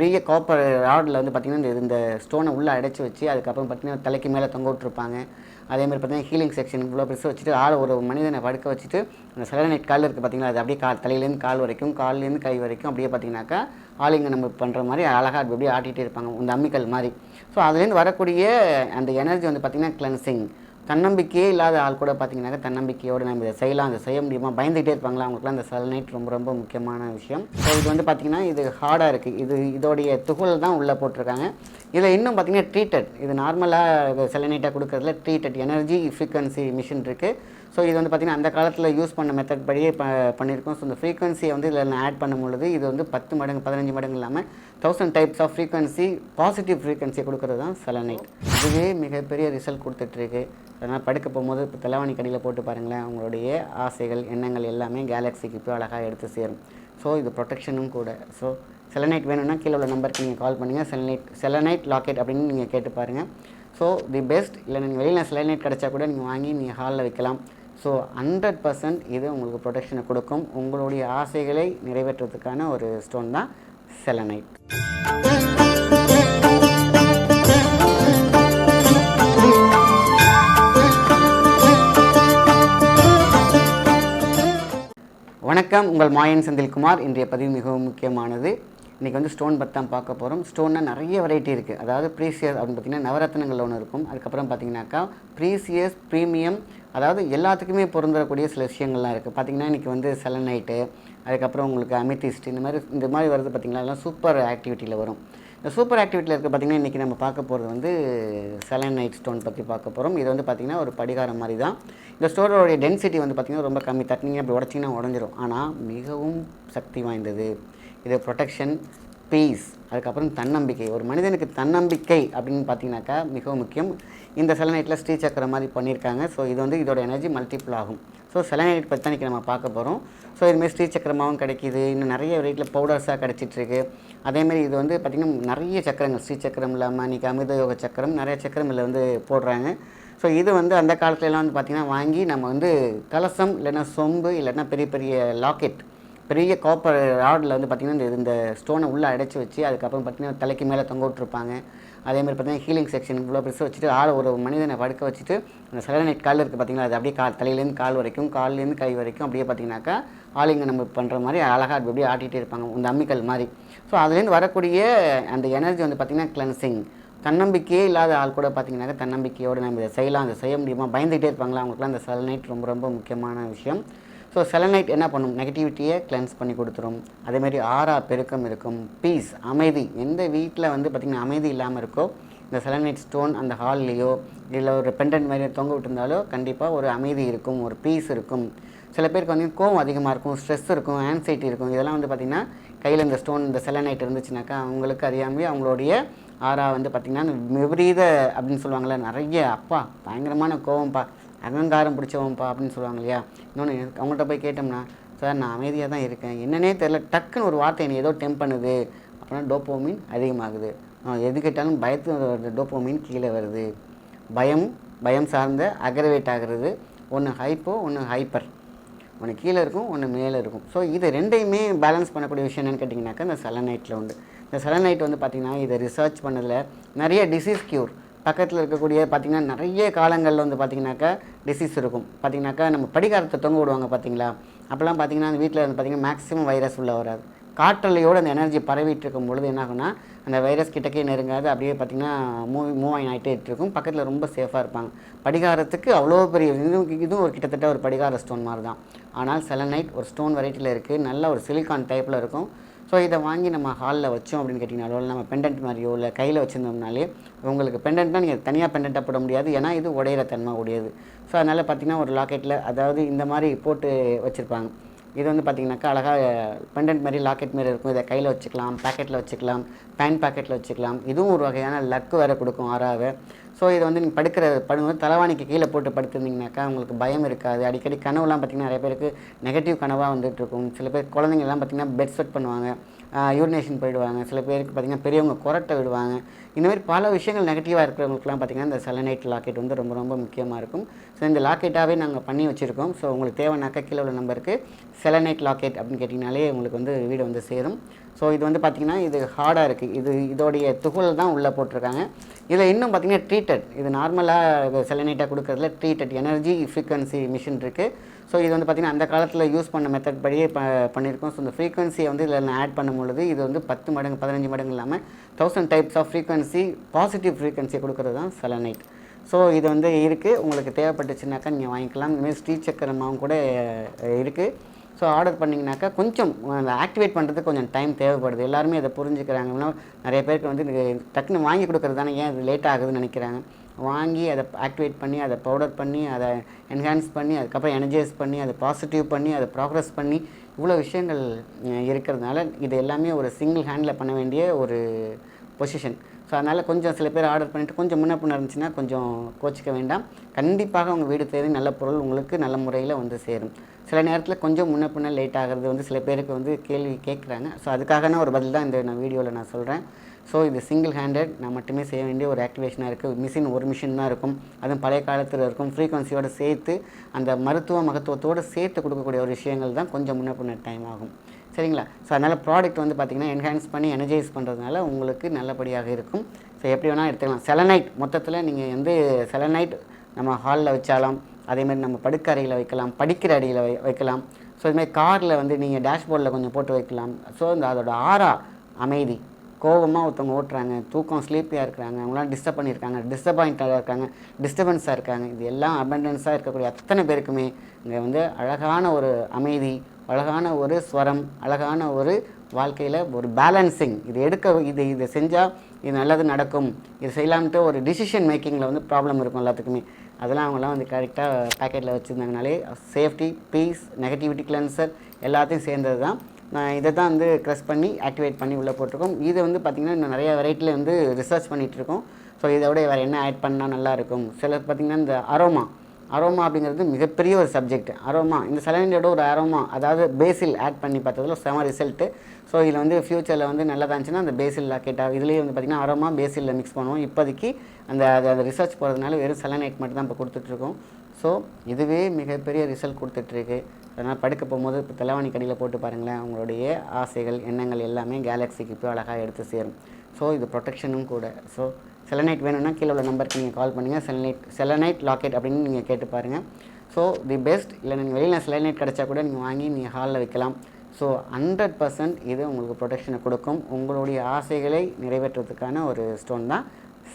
பெரிய காப்பர் ராடில் வந்து பார்த்திங்கன்னா இந்த இந்த ஸ்டோனை உள்ளே அடைச்சி வச்சு அதுக்கப்புறம் பார்த்திங்கன்னா தலைக்கு மேலே தொங்க விட்டுருப்பாங்க. அதே மாதிரி பார்த்தீங்கன்னா ஹீலிங் செக்ஷன் இவ்வளோ பெருசு வச்சுட்டு ஆள் ஒரு மனிதனை படுக்க வச்சுட்டு அந்த செலனைட் கால் இருக்குது பார்த்தீங்களா அது அப்படியே கால் தலையிலேருந்து கால் வரைக்கும் கால்லேருந்து கை வரைக்கும் அப்படியே பார்த்தீங்கன்னாக்கா ஆளுங்க நம்ம பண்ணுற மாதிரி அழகாக அப்படி அப்படியே ஆட்டிகிட்டே இருப்பாங்க. இந்த அம்மிக்கல் மாதிரி. ஸோ அதுலேருந்து வரக்கூடிய அந்த எனர்ஜி வந்து பார்த்திங்கன்னா கிளென்சிங் தன்னம்பிக்கையே இல்லாத ஆள் கூட பார்த்தீங்கன்னாக்கா தன்னம்பிக்கையோடு நம்ம இதை செய்யலாம் இதை செய்ய முடியுமா? பயந்துகிட்டே இருப்பாங்களா? அவங்களுக்குலாம் அந்த செலனைட் ரொம்ப ரொம்ப முக்கியமான விஷயம். ஸோ இது வந்து பார்த்திங்கன்னா இது ஹார்டாக இருக்குது இது இதோடைய துகள் தான் உள்ளே போட்டிருக்காங்க. இதில் இன்னும் பார்த்தீங்கன்னா ட்ரீட்டட் இது நார்மலாக செலனைட்டாக கொடுக்குறதுல ட்ரீட்டட் எனர்ஜி இஃபிகன்சி மிஷின் இருக்குது ஸோ இது வந்து பார்த்திங்கன்னா அந்த காலத்தில் யூஸ் பண்ண மெத்தட் படியே ப பண்ணியிருக்கோம் ஸோ இந்த ஃப்ரீக்வன்சியை வந்து இதில் ஆட் பண்ணும் பொழுது இது வந்து பத்து மடங்கு பதினஞ்சு மடங்கு இல்லாமல் thousand types of frequency positive ஃப்ரீக்வன்சியை கொடுக்குறது தான் செலனைட் இதுவே மிகப்பெரிய ரிசல்ட் கொடுத்துட்ருக்கு அதனால் படுக்க போகும்போது இப்போ தலைவாணி கடியில் போட்டு பாருங்களேன் அவங்களுடைய ஆசைகள் எண்ணங்கள் எல்லாமே கேலக்ஸிக்கு போய் அழகாக எடுத்து சேரும். ஸோ இது ப்ரொடெக்ஷனும் கூட. ஸோ செலனைட் வேணும்னா கீழே உள்ள நம்பருக்கு நீங்கள் கால் பண்ணுங்கள் செலனைட் செலனைட் லாக்கெட் அப்படின்னு நீங்கள் கேட்டு பாருங்கள் ஸோ தி பெஸ்ட் இல்லை நீங்கள் வெளியில் செலனைட் கிடச்சா கூட நீங்கள் வாங்கி நீங்கள் ஹாலில் வைக்கலாம். ஸோ ஹண்ட்ரட் பர்சன்ட் இது உங்களுக்கு ப்ரொடெக்ஷனை கொடுக்கும். உங்களுடைய ஆசைகளை நிறைவேற்றுறதுக்கான ஒரு ஸ்டோன் தான் செலனைட் வணக்கம் உங்கள் மாயன் செந்தில்குமார். இன்றைய பதிவு மிகவும் முக்கியமானது. இன்றைக்கி வந்து ஸ்டோன் பற்றி தான் பார்க்க போகிறோம் ஸ்டோன்னா நிறைய வெரைட்டி இருக்குது அதாவது ப்ரீசியஸ் அப்படின்னு பார்த்தீங்கன்னா நவரத்னங்கள் ஒன்று இருக்கும். அதுக்கப்புறம் பார்த்தீங்கன்னாக்கா ப்ரீசியஸ் ப்ரீமியம் அதாவது எல்லாத்துக்குமே பொருந்தக்கூடிய சில விஷயங்கள்லாம் இருக்குது பார்த்தீங்கன்னா இன்றைக்கி வந்து செலனைட்டு அதுக்கப்புறம் உங்களுக்கு அமித்திஸ்ட் இந்த மாதிரி இந்த மாதிரி வருது பார்த்திங்களா அதெல்லாம் சூப்பர் ஆக்டிவிட்டியில் வரும். இந்த சூப்பர் ஆக்டிவிட்டியில் இருக்க பார்த்திங்கன்னா இன்றைக்கி நம்ம பார்க்க போகிறது வந்து செலனைட் ஸ்டோன் பற்றி பார்க்க போகிறோம் இது வந்து பார்த்திங்கன்னா ஒரு படிகாரம் மாதிரி தான். இந்த ஸ்டோனோடைய டென்சிட்டி வந்து பார்த்திங்கன்னா ரொம்ப கம்மி. தட்டினீங்க அப்படி உடச்சிங்கன்னா உடஞ்சிரும். ஆனால் மிகவும் சக்தி வாய்ந்தது. இது ப்ரொடெக்ஷன் பீஸ் அதுக்கப்புறம் தன்னம்பிக்கை. ஒரு மனிதனுக்கு தன்னம்பிக்கை அப்படின்னு பார்த்தீங்கன்னாக்கா மிகவும் முக்கியம். இந்த செலனைட்டில் ஸ்ரீ சக்கரம் மாதிரி பண்ணியிருக்காங்க. ஸோ இது வந்து இதோட எனர்ஜி மல்டிபிள் ஆகும். ஸோ செலனைட் பற்றி தான் நம்ம பார்க்க போகிறோம் ஸோ இதுமாதிரி ஸ்ரீ சக்கரமாகவும் கிடைக்கிது. இன்னும் நிறைய வெரைட்டியில் பவுடர்ஸாக கிடச்சிட்ருக்கு அதேமாதிரி இது வந்து பார்த்திங்கன்னா நிறைய சக்கரங்கள். ஸ்ரீ சக்கரம் இல்லாமல் இன்றைக்கி அமிர்த யோக சக்கரம் நிறைய சக்கரம் இதில் வந்து போடுறாங்க. ஸோ இது வந்து அந்த காலத்துலலாம் வந்து பார்த்திங்கன்னா வாங்கி நம்ம வந்து கலசம் இல்லைன்னா சொம்பு இல்லைன்னா பெரிய பெரிய லாக்கெட் பெரிய காப்பர் ராடில் வந்து பார்த்திங்கன்னா இந்த இந்த ஸ்டோனை உள்ளே அடைச்சி வச்சு அதுக்கப்புறம் பார்த்திங்கன்னா தலைக்கு மேலே தொங்க விட்டுருப்பாங்க. அதே மாதிரி பார்த்திங்கன்னா ஹீலிங் செக்ஷன் இவ்வளோ பெருசு வச்சுட்டு ஆள் ஒரு மனிதனை படுக்க வச்சுட்டு அந்த சலனைட் கால் இருக்குது பார்த்திங்களா அது அப்படியே கால் தலையிலேருந்து கால் வரைக்கும் கால்லேருந்து கை வரைக்கும் அப்படியே பார்த்திங்கனாக்கா ஆளுங்க நம்ம பண்ணுற மாதிரி அழகாக அப்படி அப்படியே ஆட்டிகிட்டே இருப்பாங்க இந்த அம்மிக்கல் மாதிரி. ஸோ அதுலேருந்து வரக்கூடிய அந்த எனர்ஜி வந்து பார்த்திங்கன்னா கிளன்சிங் தன்னம்பிக்கையே இல்லாத ஆள் கூட பார்த்தீங்கன்னாக்கா தன்னம்பிக்கையோடு நம்ம இதை செய்யலாம் அதை செய்ய முடியுமா பயந்துகிட்டே இருப்பாங்களா அவங்களுக்குலாம் அந்த சலனைட் ரொம்ப ரொம்ப முக்கியமான விஷயம். ஸோ செலனைட் என்ன பண்ணும்? நெகட்டிவிட்டியை கிளென்ஸ் பண்ணி கொடுத்துரும். அதேமாதிரி ஆறா பெருக்கம் இருக்கும். பீஸ் அமைதி. எந்த வீட்டில் வந்து பார்த்திங்கன்னா அமைதி இல்லாமல் இருக்கோ இந்த செலனைட் ஸ்டோன் அந்த ஹால்லேயோ இல்லை ஒரு பெண்டன்ட் மாதிரி தொங்க விட்டுருந்தாலோ கண்டிப்பாக ஒரு அமைதி இருக்கும் ஒரு பீஸ் இருக்கும். சில பேருக்கு வந்து கோவம் அதிகமாக இருக்கும் ஸ்ட்ரெஸ் இருக்கும் ஆன்சைட்டி இருக்கும். இதெல்லாம் வந்து பார்த்திங்கன்னா கையில் இந்த ஸ்டோன் இந்த செலனைட் இருந்துச்சுனாக்கா அவங்களுக்கு அறியாமே அவங்களுடைய ஆறா வந்து பார்த்திங்கன்னா விபரீத அப்படின்னு சொல்லுவாங்கள்ல நிறைய அப்பா பயங்கரமான கோவம்ப்பா. அகங்காரம் பிடிச்சவன்ப்பா அப்படின்னு சொல்லுவாங்க இல்லையா? இன்னொன்று அவங்கள்ட்ட போய் கேட்டோம்னா சார் நான் அமைதியாக தான் இருக்கேன். என்னன்னே தெரில டக்குன்னு ஒரு வார்த்தை என்னை ஏதோ டெம்ப் பண்ணுது. அப்படின்னா டோப்போமின் அதிகமாகுது. எது கேட்டாலும் பயத்து டோப்போமின் கீழே வருது. பயம் பயம் சார்ந்த அக்ரவேட் ஆகிறது. ஒன்று ஹைப்போ ஒன்று ஹைப்பர் ஒன்று கீழே இருக்கும் ஒன்று மேலே இருக்கும். ஸோ இது ரெண்டையுமே பேலன்ஸ் பண்ணக்கூடிய விஷயம் என்னென்னு கேட்டிங்கனாக்கா இந்த செலனைட்டில் உண்டு. இந்த செலனைட் வந்து பார்த்திங்கன்னா இதை ரிசர்ச் பண்ணதில் நிறைய டிசீஸ் க்யூர் பக்கத்தில் இருக்கக்கூடிய பார்த்திங்கன்னா நிறைய காலங்களில் வந்து பார்த்திங்கனாக்கா டிசீஸ் இருக்கும். பார்த்திங்கனாக்கா நம்ம படிகாரத்தை தொங்க விடுவாங்க பார்த்தீங்களா அப்போல்லாம் பார்த்திங்கன்னா அந்த வீட்டில் வந்து பார்த்திங்கன்னா மேக்ஸிமம் வைரஸ் உள்ளே வராது. காற்றலையோடு அந்த எனர்ஜி பரவிட்டு இருக்கும் பொழுது என்ன ஆகும்னா அந்த வைரஸ் கிட்டக்கே நெருங்காது. அப்படியே பார்த்திங்கன்னா மூவ் மூவ் ஆகிட்டே இருக்கும் பக்கத்தில் ரொம்ப சேஃபாக இருப்பாங்க. படிகாரத்துக்கு அவ்வளோ பெரிய இதுவும் இதுவும் ஒரு கிட்டத்தட்ட ஒரு படிகார ஸ்டோன் மாதிரி தான் ஆனால் செலனைட் ஒரு ஸ்டோன் வெரைட்டியில் இருக்குது நல்ல ஒரு சிலிக்கான் டைப்பில் இருக்கும். ஸோ இதை வாங்கி நம்ம ஹாலில் வச்சோம் அப்படின்னு கேட்டிங்கனாலோ இல்லை நம்ம பெண்டன்ட் மாதிரியோ இல்லை கையில் வச்சுருந்தோம்னாலே உங்களுக்கு பெண்டன்ட்னா நீங்கள் தனியாக பெண்டன்ட்டாக போட முடியாது. ஏன்னா இது உடையிற தன்மை உடையது. ஸோ அதனால் பார்த்திங்கன்னா ஒரு லாக்கெட்டில் அதாவது இந்த மாதிரி போட்டு வச்சுருப்பாங்க. இது வந்து பார்த்திங்கனாக்கா அழகாக பெண்டன்ட் மாதிரி லாக்கெட் மாதிரி இருக்கும். இதை கையில் வச்சுக்கலாம் பேக்கெட்டில் வச்சுக்கலாம் பேண்ட் பேக்கெட்டில் வச்சுக்கலாம். இதுவும் ஒரு வகையான லக்கு வேறு கொடுக்கும் ஆறாவை. ஸோ இதை வந்து நீங்கள் படுக்கிற படும்போது தலைவாணிக்கு கீழே போட்டு படுத்திருந்தீங்கனாக்கா உங்களுக்கு பயம் இருக்காது. அடிக்கடி கனவுலாம் பார்த்திங்கன்னா நிறைய பேருக்கு நெகட்டிவ் கனவாக வந்துட்டு இருக்கும் சில பேர் குழந்தைங்கள்லாம் பார்த்திங்கன்னா பெட் ஸ்வெட் பண்ணுவாங்க யூரினேஷன் போயிடுவாங்க. சில பேருக்கு பார்த்திங்கன்னா பெரியவங்க குரட்டை விடுவாங்க. இந்த மாதிரி பல விஷயங்கள் நெகட்டிவாக இருக்கிறவங்களுக்குலாம் பார்த்திங்கன்னா இந்த செலனைட் லாக்கெட் வந்து ரொம்ப ரொம்ப முக்கியமாக இருக்கும். ஸோ இந்த லாக்கெட்டாகவே நாங்கள் பண்ணி வச்சுருக்கோம். ஸோ உங்களுக்கு தேவைனாக்கா கீழே உள்ள நம்பருக்கு செலனைட் லாக்கெட் அப்படின்னு கேட்டிங்கனாலே உங்களுக்கு வந்து வீடு வந்து சேரும். ஸோ இது வந்து பார்த்திங்கன்னா இது ஹார்டாக இருக்குது இது இதோடைய துகள் தான் உள்ளே போட்டிருக்காங்க. இதில் இன்னும் பார்த்தீங்கன்னா ட்ரீட்டட் இது நார்மலாக செலனைட்டாக கொடுக்குறதுல ட்ரீட்டட் எனர்ஜி ஃப்ரீக்வன்சி மிஷின் இருக்குது ஸோ இது வந்து பார்த்திங்கன்னா அந்த காலத்தில் யூஸ் பண்ண மெத்தட் படியே ப பண்ணியிருக்கோம் ஸோ இந்த ஃப்ரீக்வன்சியை வந்து இதில் நான் ஆட் பண்ணும் பொழுது இது வந்து பத்து மடங்கு பதினஞ்சு மடங்கு இல்லாமல் thousand types of frequency positive ஃப்ரீக்வன்சியை கொடுக்கறது தான் செலனைட் ஸோ இது வந்து இருக்குது உங்களுக்கு தேவைப்பட்டுச்சுனாக்கா நீங்கள் வாங்கிக்கலாம். இந்தமாதிரி ஸ்ரீ சக்கரமாவும் கூட இருக்குது ஸோ ஆர்டர் பண்ணிங்கனாக்கா கொஞ்சம் அந்த ஆக்டிவேட் பண்ணுறதுக்கு கொஞ்சம் டைம் தேவைப்படுது. எல்லாருமே அதை புரிஞ்சுக்கிறாங்க. நிறைய பேருக்கு வந்து டக்குன்னு வாங்கி கொடுக்குறது தானே ஏன் அது லேட் ஆகுதுன்னு நினைக்கிறாங்க. வாங்கி அதை ஆக்டிவேட் பண்ணி அதை பவுடர் பண்ணி அதை என்ஹான்ஸ் பண்ணி அதுக்கப்புறம் எனர்ஜைஸ் பண்ணி அதை பாசிட்டிவ் பண்ணி அதை ப்ராக்ரஸ் பண்ணி இவ்வளோ விஷயங்கள் இருக்கிறதுனால இது எல்லாமே ஒரு சிங்கிள் ஹேண்டில் பண்ண வேண்டிய ஒரு பொசிஷன் ஸோ அதனால் கொஞ்சம் சில பேர் ஆர்டர் பண்ணிவிட்டு கொஞ்சம் முன்ன பின்ன இருந்துச்சுன்னா கொஞ்சம் கோச்சிக்க வேண்டாம். கண்டிப்பாக உங்கள் வீடு தேடி நல்ல பொருள் உங்களுக்கு நல்ல முறையில் வந்து சேரும். சில நேரத்தில் கொஞ்சம் முன்ன பின்ன லேட் ஆகிறது வந்து சில பேருக்கு வந்து கேள்வி கேட்குறாங்க ஸோ அதுக்காகனா ஒரு பதில் தான் இந்த நான் வீடியோவில் நான் சொல்கிறேன் ஸோ இது சிங்கிள் ஹேண்டட் நான் மட்டுமே செய்ய வேண்டிய ஒரு ஆக்டிவேஷனாக இருக்குது மிஷின் ஒரு மிஷின் தான் இருக்கும். அதுவும் பழைய காலத்தில் இருக்கும். ஃப்ரீக்வன்சியோடு சேர்த்து அந்த மருத்துவ மகத்துவத்தோடு சேர்த்து கொடுக்கக்கூடிய ஒரு விஷயங்கள் தான் கொஞ்சம் முன்ன பின்ன டைம் ஆகும். சரிங்களா? ஸோ அதனால் ப்ராடக்ட் வந்து பார்த்திங்கன்னா என்ஹான்ஸ் பண்ணி எனர்ஜைஸ் பண்ணுறதுனால உங்களுக்கு நல்லபடியாக இருக்கும். ஸோ எப்படி வேணால் எடுத்துக்கலாம். செலனைட் மொத்தத்தில் நீங்கள் வந்து செலனைட் நம்ம ஹாலில் வச்சாலும் அதேமாதிரி நம்ம படுக்க அறையில் வைக்கலாம் படிக்கிற அடியில் வை வைக்கலாம். ஸோ இதுமாதிரி காரில் வந்து நீங்கள் டேஷ்போர்டில் கொஞ்சம் போட்டு வைக்கலாம். ஸோ இந்த அதோட ஆறா அமைதி கோபமாக ஒருத்தவங்க ஓட்டுறாங்க தூக்கம் ஸ்லீப்பியாக இருக்கிறாங்க அவங்களாம் டிஸ்டர்ப் பண்ணியிருக்காங்க டிஸ்டர்பாயிண்டாக இருக்காங்க டிஸ்டர்பன்ஸாக இருக்காங்க. இது எல்லாம் அபண்டன்ஸாக இருக்கக்கூடிய அத்தனை பேருக்குமே இங்கே வந்து அழகான ஒரு அமைதி அழகான ஒரு ஸ்வரம் அழகான ஒரு வாழ்க்கையில் ஒரு பேலன்சிங் இது எடுக்க இது இதை செஞ்சால் இது நல்லது நடக்கும். இது செய்யலாம்ட்டு ஒரு டிசிஷன் மேக்கிங்கில் வந்து ப்ராப்ளம் இருக்கும் எல்லாத்துக்குமே. அதெல்லாம் அவங்களாம் வந்து கரெக்டாக பேக்கெட்டில் வச்சுருந்தாங்கனாலே சேஃப்டி பீஸ் நெகட்டிவிட்டி கிளென்சர் எல்லாத்தையும் சேர்ந்தது தான் இதை தான் வந்து க்ரெஸ் பண்ணி ஆக்டிவேட் பண்ணி உள்ளே போட்டிருக்கோம். இது வந்து பார்த்திங்கன்னா இன்னும் நிறைய வெரைட்டியில் வந்து ரிசர்ச் பண்ணிகிட்ருக்கோம் ஸோ இதை விட வேறு என்ன ஆட் பண்ணால் நல்லாயிருக்கும் சில பார்த்திங்கன்னா இந்த அரோமா அரோமா அப்படிங்கிறது மிகப்பெரிய ஒரு சப்ஜெக்ட் அரோமா இந்த சலனியோட ஒரு அரோமா அதாவது பேசில் ஆட் பண்ணி பார்த்ததுல செம ரிசல்ட்டு ஸோ இதில் வந்து ஃப்யூச்சரில் வந்து நல்லா இருந்துச்சுன்னா அந்த பேசில் லாக்கெட்டாக இதுலேயே வந்து பார்த்திங்கன்னா அரோமா பேசிலில் மிக்ஸ் பண்ணுவோம். இப்போதைக்கு அந்த அதை ரிசர்ச் போகிறதுனால வெறும் செலனைட் மட்டும் தான் இப்போ கொடுத்துட்ருக்கோம் ஸோ இதுவே மிகப்பெரிய ரிசல்ட் கொடுத்துட்ருக்கு. அதனால் படுக்க போகும்போது இப்போ தலைவாணி கடியில் போட்டு பாருங்களேன். உங்களுடைய ஆசைகள் எண்ணங்கள் எல்லாமே கேலக்ஸிக்கு போய் அழகாக எடுத்து சேரும். ஸோ இது ப்ரொடெக்ஷனும் கூட. ஸோ செலனைட் வேணும்னா கீழே உள்ள நம்பருக்கு நீங்கள் கால் பண்ணுங்கள் செலனைட் செலனைட் லாக்கெட் அப்படின்னு நீங்கள் கேட்டு பாருங்கள் ஸோ தி பெஸ்ட் இல்லை நீங்கள் வெளியில் செலனைட் கிடச்சா கூட நீங்கள் வாங்கி நீங்கள் ஹாலில் வைக்கலாம். ஸோ ஹண்ட்ரட் பர்சன்ட் இது உங்களுக்கு ப்ரொடெக்ஷனை கொடுக்கும். உங்களுடைய ஆசைகளை நிறைவேற்றுறதுக்கான ஒரு ஸ்டோன் தான்.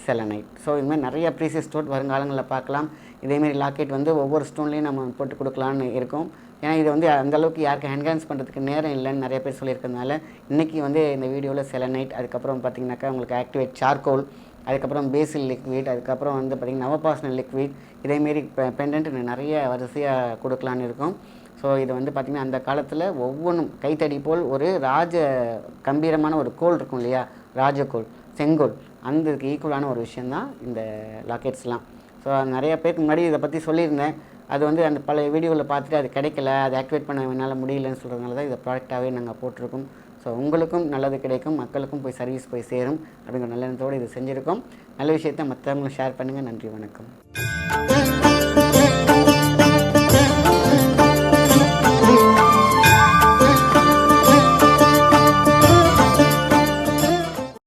செலனைட் ஸோ இதுமாதிரி நிறைய ப்ரீசியஸ் ஸ்டோன் வருங்காலங்களில் பார்க்கலாம். இதேமாரி லாக்கெட் வந்து ஒவ்வொரு ஸ்டோன்லேயும் நம்ம போட்டு கொடுக்கலான்னு இருக்கும். ஏன்னா இது வந்து அந்தளவுக்கு யாருக்கு என்ஹான்ஸ் பண்ணுறதுக்கு நேரம் இல்லைன்னு நிறைய பேர் சொல்லியிருக்கிறதுனால இன்றைக்கி வந்து இந்த வீடியோவில் செலனைட் அதுக்கப்புறம் பார்த்தீங்கன்னாக்கா உங்களுக்கு ஆக்டிவேட் சார்கோல் அதுக்கப்புறம் பேசில் லிக்விட் அதுக்கப்புறம் வந்து பார்த்திங்கன்னா நவபாசன லிக்விட் இதேமாரி பெண்டன்ட் நிறைய வரிசையாக கொடுக்கலான்னு இருக்கும். ஸோ இது வந்து பார்த்திங்கன்னா அந்த காலத்தில் ஒவ்வொன்றும் கைத்தடி போல் ஒரு ராஜ கம்பீரமான ஒரு கோல் இருக்கும் இல்லையா? ராஜகோல். செங்கோல். அந்த ஈக்குவலான ஒரு விஷயந்தான் இந்த லாக்கெட்ஸ்லாம் ஸோ நிறைய பேருக்கு முன்னாடி இதை பற்றி சொல்லியிருந்தேன். அது வந்து அந்த பழைய வீடியோவில் பார்த்துட்டு அது கிடைக்கல அது ஆக்டிவேட் பண்ண என்னால் முடியலன்னு சொல்கிறதுனால தான் இதை ப்ராடக்டாகவே நாங்கள் போட்டிருக்கோம். ஸோ உங்களுக்கும் நல்லது கிடைக்கும் மக்களுக்கும் போய் சர்வீஸ் போய் சேரும் அப்படிங்கிற நல்ல எண்ணத்தோடு இது செஞ்சுருக்கோம். நல்ல விஷயத்தை மற்றவங்களும் ஷேர் பண்ணுங்கள் நன்றி வணக்கம்.